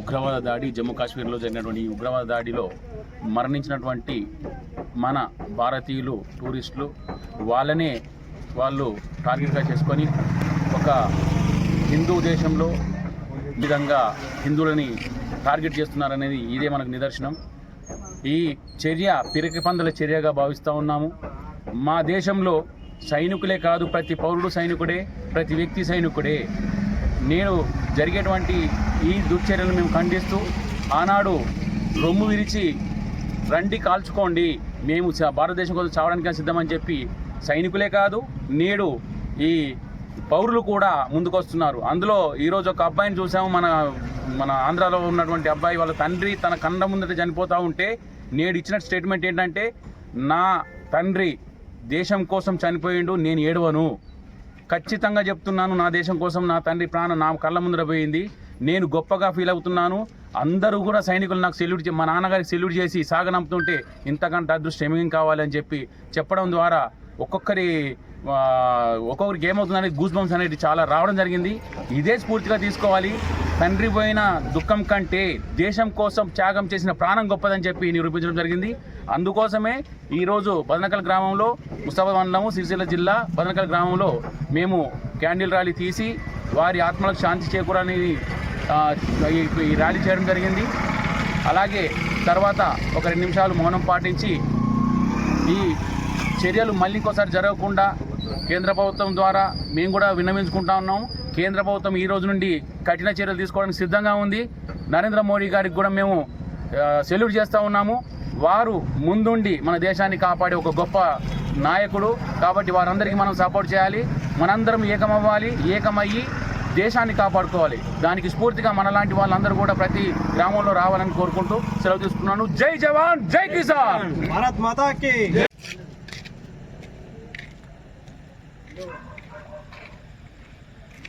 ఉగ్రవాద దాడి జమ్మూ కాశ్మీర్లో జరిగినటువంటి ఈ ఉగ్రవాద దాడిలో మరణించినటువంటి మన భారతీయులు టూరిస్టులు వాళ్ళనే వాళ్ళు టార్గెట్గా చేసుకొని ఒక హిందూ దేశంలో విధంగా హిందువులని టార్గెట్ చేస్తున్నారనేది ఇదే మనకు నిదర్శనం. ఈ చర్య పిరికి పందుల చర్యగా భావిస్తూ ఉన్నాము. మా దేశంలో సైనికులే కాదు ప్రతి పౌరుడు సైనికుడే ప్రతి వ్యక్తి సైనికుడే. నేను జరిగేటువంటి ఈ దుశ్చర్యలను మేము ఖండిస్తూ ఆనాడు రొమ్ము విరిచి రండి కాల్చుకోండి మేము భారతదేశం కోసం చావడానికి సిద్ధమని చెప్పి సైనికులే కాదు నేడు ఈ పౌరులు కూడా ముందుకొస్తున్నారు. అందులో ఈరోజు ఒక అబ్బాయిని చూసాము మన మన ఆంధ్రాలో ఉన్నటువంటి అబ్బాయి వాళ్ళ తండ్రి తన కండ ముందట చనిపోతూ ఉంటే నేడు ఇచ్చిన స్టేట్మెంట్ ఏంటంటే నా తండ్రి దేశం కోసం చనిపోయిండు నేను ఏడవను. ఖచ్చితంగా చెప్తున్నాను నా దేశం కోసం నా తండ్రి ప్రాణం నా కళ్ళ ముందర పోయింది. నేను గొప్పగా ఫీల్ అవుతున్నాను. అందరూ కూడా సైనికులు నాకు సెల్యూట్ చే- మా నాన్నగారికి సెల్యూట్ చేసి సాగనంపుతుంటే ఇంతకంటే అదృష్టం ఏమేం కావాలని చెప్పి చెప్పడం ద్వారా ఒక్కొక్కరి ఒక్కొక్కరికి ఏమవుతుందనేది గూస్ బంప్స్ అనేది చాలా రావడం జరిగింది. ఇదే స్ఫూర్తిగా తీసుకోవాలి. తండ్రి పోయిన దుఃఖం కంటే దేశం కోసం త్యాగం చేసిన ప్రాణం గొప్పదని చెప్పి నిరూపించడం జరిగింది. అందుకోసమే ఈరోజు బదనకల్ గ్రామంలో ముస్తాబాద్ మండలము సిరిసిల్ల జిల్లా బదనకల్ గ్రామంలో మేము క్యాండిల్ ర్యాలీ తీసి వారి ఆత్మలకు శాంతి చేకూరని ఈ ఈ ర్యాలీ చేయడం జరిగింది. అలాగే తర్వాత ఒక రెండు నిమిషాలు మౌనం పాటించి ఈ చర్యలు మళ్ళీ ఇంకోసారి జరగకుండా కేంద్ర ప్రభుత్వం ద్వారా మేము కూడా విన్నవించుకుంటా ఉన్నాము కేంద్ర ప్రభుత్వం ఈ రోజు నుండి కఠిన చర్యలు తీసుకోవడానికి సిద్ధంగా ఉంది. నరేంద్ర మోడీ గారికి కూడా మేము సెల్యూట్ చేస్తూ ఉన్నాము. వారు ముందుండి మన దేశాన్ని కాపాడే ఒక గొప్ప నాయకుడు. కాబట్టి వారందరికీ మనం సపోర్ట్ చేయాలి. మనందరం ఏకమవ్వాలి ఏకమయ్యి దేశాన్ని కాపాడుకోవాలి. దానికి స్ఫూర్తిగా మనలాంటి వాళ్ళందరూ కూడా ప్రతి గ్రామంలో రావాలని కోరుకుంటూ సెలవు తీసుకున్నాను. జై జవాన్ జై కిసాన్! భారత్ మాతాకి!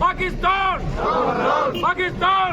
পাকিস্তান! পাকিস্তান!